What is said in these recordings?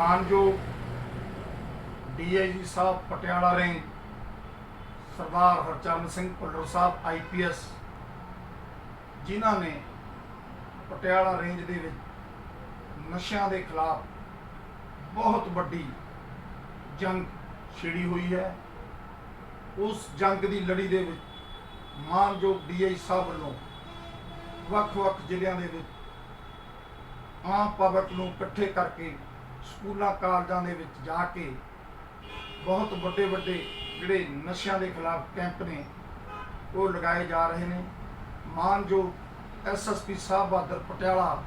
ਮਾਨਯੋਗ ਡੀਆਈਜੀ ਸਾਹਿਬ ਪਟਿਆਲਾ ਰੇਂਜ ਸਰਦਾਰ ਹਰਚਰਨ ਸਿੰਘ ਭੁੱਲਰ ਸਾਹਿਬ ਆਈਪੀਐਸ ਜਿਨ੍ਹਾਂ ਨੇ ਪਟਿਆਲਾ ਰੇਂਜ ਦੇ ਵਿੱਚ ਨਸ਼ਿਆਂ ਦੇ ਖਿਲਾਫ ਬਹੁਤ ਵੱਡੀ ਜੰਗ ਛਿੜੀ ਹੋਈ ਹੈ। ਉਸ ਜੰਗ ਦੀ ਲੜੀ ਦੇ ਵਿੱਚ ਮਾਨਯੋਗ ਡੀਆਈ ਸਾਹਿਬ ਵੱਲੋਂ ਵੱਖ-ਵੱਖ ਜ਼ਿਲ੍ਹਿਆਂ ਦੇ ਵਿੱਚ ਆਮ ਪਬਲਿਕ ਨੂੰ ਇਕੱਠੇ ਕਰਕੇ ਸਕੂਲਾਂ, ਕਾਲਜਾਂ ਦੇ ਵਿੱਚ ਜਾ ਕੇ ਬਹੁਤ ਵੱਡੇ ਵੱਡੇ ਜਿਹੜੇ ਨਸ਼ਿਆਂ ਦੇ ਖਿਲਾਫ ਕੈਂਪ ਨੇ, ਉਹ ਲਗਾਏ ਜਾ ਰਹੇ ਨੇ। ਮਾਨਯੋਗ ਐਸਐਸਪੀ ਸਾਹਿਬ ਬਹਾਦਰ ਪਟਿਆਲਾ,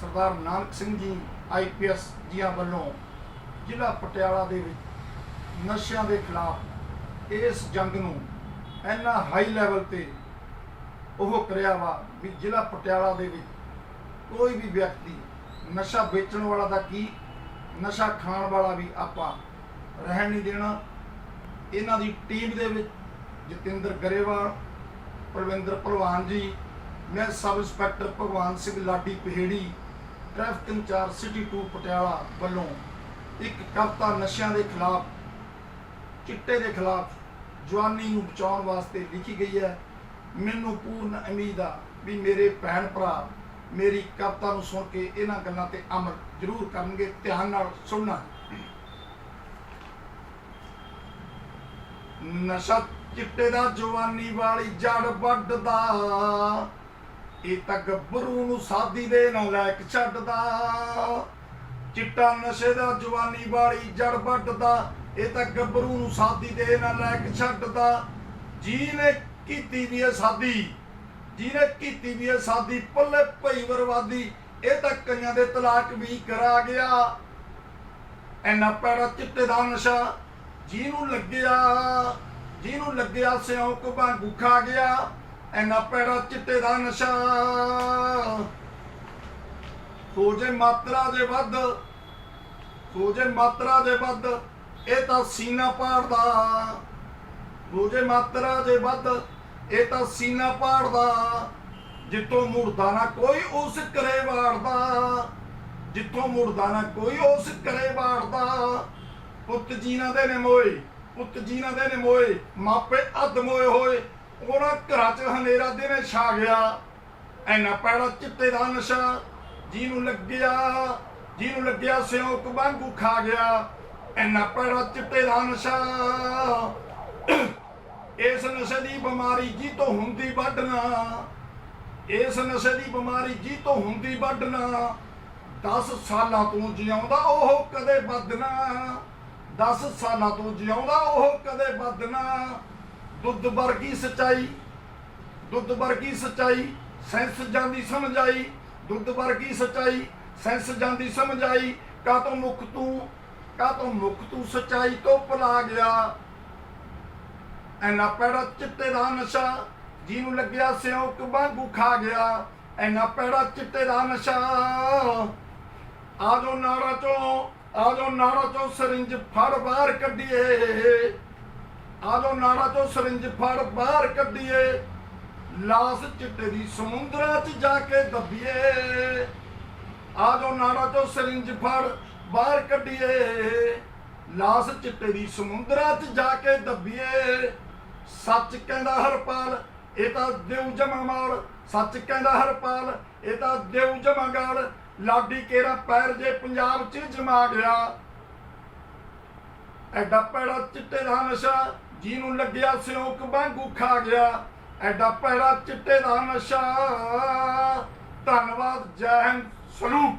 ਸਰਦਾਰ ਨਾਨਕ ਸਿੰਘ ਜੀ ਆਈਪੀਐਸ ਜੀਆਂ ਵੱਲੋਂ ਜ਼ਿਲ੍ਹਾ ਪਟਿਆਲਾ ਦੇ ਵਿੱਚ ਨਸ਼ਿਆਂ ਦੇ ਖਿਲਾਫ ਇਸ ਜੰਗ ਨੂੰ ਇੰਨਾ ਹਾਈ ਲੈਵਲ ਤੇ ਉਹ ਕਰਿਆ ਵਾ ਵੀ ਜ਼ਿਲ੍ਹਾ ਪਟਿਆਲਾ ਦੇ ਵਿੱਚ ਕੋਈ ਵੀ ਵਿਅਕਤੀ ਨਸ਼ਾ ਵੇਚਣ ਵਾਲਾ ਦਾ ਕੀ ਨਸ਼ਾ ਖਾਣ ਵਾਲਾ ਵੀ ਆਪਾਂ ਰਹਿਣ ਨਹੀਂ ਦੇਣਾ। ਇਹਨਾਂ ਦੀ ਟੀਮ ਦੇ ਵਿੱਚ ਜਤਿੰਦਰ ਗਰੇਵਾਲ, ਪ੍ਰਵਿੰਦਰ ਭਲਵਾਨ ਜੀ, ਮੈਂ sub inspector Bhagwan Singh Ladi Paheri, traffic incharge city 2 Patiala ਵੱਲੋਂ ਇੱਕ ਕਵਿਤਾ ਨਸ਼ਿਆਂ ਦੇ ਖਿਲਾਫ, ਚਿੱਟੇ ਦੇ ਖਿਲਾਫ ਜਵਾਨੀ ਨੂੰ ਬਚਾਉਣ ਵਾਸਤੇ ਲਿਖੀ ਗਈ ਹੈ। ਮੈਨੂੰ ਪੂਰਨ ਉਮੀਦ ਆ ਵੀ ਮੇਰੇ ਭੈਣ ਭਰਾ ਮੇਰੀ ਕਵਿਤਾ ਨੂੰ ਸੁਣ ਕੇ ਇਹਨਾਂ ਗੱਲਾਂ ਤੇ ਅਮਲ ਜ਼ਰੂਰ ਕਰਨਗੇ, ਧਿਆਨ ਨਾਲ ਸੁਣਨਾ। ਨਸ਼ਾ ਚਿੱਟੇ ਦਾ ਜਵਾਨੀ ਵਾਲੀ ਜੜ ਵੱਢਦਾ, ਇਹ ਤਾਂ ਗੱਭਰੂ ਨੂੰ ਸਾਦੀ ਦੇ ਨਾਲ ਲਾਇਕ ਛੱਡਦਾ। ਚਿੱਟਾ ਨਸ਼ੇ ਦਾ ਜਵਾਨੀ ਵਾਲੀ ਜੜ ਵੱਢਦਾ, ਇਹ ਤਾਂ ਗੱਭਰੂ ਨੂੰ ਸਾਦੀ ਦੇ ਨਾਲ ਲਾਇਕ ਛੱਡਦਾ। ਜੀ ਨੇ ਕੀਤੀ ਵੀ ਇਹ ਸਾਦੀ। ਜਿਹਨੇ ਕੀਤੀ ਵੀ ਇਹ ਸਾਦੀ ਪੱਲੇ ਭਈ ਵਰਵਾਦੀ ਇਹ ਤਾਂ ਕਈਆਂ ਦੇ ਤਲਾਕ ਵੀ ਕਰਾ ਗਿਆ। ਐਨਾ ਪੈੜਾ ਚਿੱਟੇ ਦਾ ਨਸ਼ਾ ਜਿਹਨੂੰ ਲੱਗਿਆ ਜਿਹਨੂੰ ਲੱਗਿਆ ਸਿਉਂਕ ਵਾਂਗੂ ਖਾ ਗਿਆ। ਐਨਾ ਪੈੜਾ ਚਿੱਟੇ ਦਾ ਨਸ਼ਾ ਹੋ ਜੇ ਮਾਤਰਾ ਦੇ ਵੱਧ, ਹੋ ਜੇ ਮਾਤਰਾ ਦੇ ਵੱਧ, ਇਹ ਤਾਂ ਸੀਨਾ ਪਾੜਦਾ। ਹੋ ਜੇ ਮਾਤਰਾ ਦੇ ਵੱਧ ਇਹ ਤਾਂ ਸੀਨਾ ਪਾੜਦਾ, ਜਿੱਥੋਂ ਮੁਰਦਾ ਨਾ ਕੋਈ ਉਸ ਕਰੇ ਵਾੜਦਾ। ਜਿੱਥੋਂ ਮੁਰਦਾ ਨਾ ਕੋਈ ਉਸ ਕਰੇ ਵਾੜਦਾ। ਪੁੱਤ ਜੀਨਾ ਦੇ ਨੇ ਮੋਏ, ਪੁੱਤ ਜੀਨਾ ਦੇ ਨੇ ਮੋਏ, ਮਾਪੇ ਅੱਧ ਮੋਏ ਹੋਏ। ਉਹਨਾਂ ਘਰਾਂ 'ਚ ਹਨੇਰਾ ਦਿਨੇ ਛਾ ਗਿਆ। ਐਨਾ ਪੈੜਾ ਚਿੱਟੇ ਦਾ ਨਸ਼ਾ ਜਿਹਨੂੰ ਲੱਗਿਆ ਜਿਹਨੂੰ ਲੱਗਿਆ ਸਿਉਂਕ ਵਾਂਗੂ ਖਾ ਗਿਆ। ਐਨਾ ਪੈੜਾ ਚਿੱਟੇ ਦਾ ਨਸ਼ਾ ਇਸ ਨਸ਼ੇ ਦੀ ਬਿਮਾਰੀ ਜੀ ਤੋਂ ਹੁੰਦੀ ਵੱਢਣਾ। ਇਸ ਨਸ਼ੇ ਦੀ ਬਿਮਾਰੀ ਜੀ ਤੋਂ ਹੁੰਦੀ ਵੱਢਣਾ। 10 ਸਾਲਾਂ ਤੋਂ ਜਿਉਂਦਾ ਉਹ ਕਦੇ ਵੱਧਣਾ। 10 ਸਾਲਾਂ ਤੋਂ ਜਿਉਂਦਾ ਉਹ ਕਦੇ ਵੱਧਣਾ। ਦੁੱਧ ਵਰਗੀ ਸਚਾਈ, ਦੁੱਧ ਵਰਗੀ ਸਚਾਈ, ਸੈਂਸ ਜਾਂਦੀ ਸਮਝ ਆਈ ਦੁੱਧ ਵਰਗੀ ਸਚਾਈ, ਸੈਂਸ ਜਾਂਦੀ ਸਮਝ ਆਈ ਕਾ ਤੋਂ ਮੁਖ ਤੂੰ ਕਾ ਤੋਂ ਮੁਖ ਤੂੰ ਸਚਾਈ ਤੋਂ ਭੁਲਾ ਗਿਆ। ਐਨਾ ਪੈੜਾ ਚਿੱਟੇ ਦਾ ਨਸ਼ਾ ਜਿਹਨੂੰ ਲੱਗਿਆ ਸਿਉਂਕ ਵਾਂਗੂ ਖਾ ਗਿਆ, ਐਨਾ ਪੈੜਾ ਚਿੱਟੇ ਦਾ ਨਸ਼ਾ ਆਜੋ ਨਾੜਾ ਚੋਂ ਆਜੋ ਨਾੜਾ ਚੋਂ ਸਰਿੰਜ ਫੜ ਬਾਹਰ ਕੱਢੀਏ। ਆਜੋ ਨਾੜਾ ਚੋਂ ਸਰਿੰਜ ਫੜ ਬਾਹਰ ਕੱਢੀਏ। ਲਾਸ ਚਿੱਟੇ ਦੀ ਸਮੁੰਦਰਾਂ 'ਚ ਜਾ ਕੇ ਦੱਬੀਏ। ਆਜੋ ਨਾੜਾ ਚੋਂ ਸਰਿੰਜ ਫੜ ਬਾਹਰ ਕੱਢੀਏ। ਲਾਸ ਚਿੱਟੇ ਦੀ ਸਮੁੰਦਰਾਂ 'ਚ ਜਾ ਕੇ ਦੱਬੀਏ। ਸੱਚ ਕਹਿੰਦਾ ਹਰਪਾਲ, ਇਹ ਤਾਂ ਦੇਉ ਜਮਾ ਮਾਲ। ਸੱਚ ਕਹਿੰਦਾ ਹਰਪਾਲ, ਇਹ ਤਾਂ ਦੇਉ ਜਮਾ ਗਾਲ। ਲਾਡੀ ਕੇਰਾ ਪੈਰ ਜੇ ਪੰਜਾਬ 'ਚ ਜਮਾ ਗਿਆ। ਐਡਾ ਪੈੜਾ ਚਿੱਟੇ ਦਾ ਨਸ਼ਾ ਜਿਹਨੂੰ ਲੱਗਿਆ ਸਿਉਂਕ ਵਾਂਗੂ ਖਾ ਗਿਆ। ਐਡਾ ਪੈੜਾ ਚਿੱਟੇ ਦਾ ਨਸ਼ਾ। ਧੰਨਵਾਦ, ਜੈ ਹਿੰਦ ਸਲੂਟ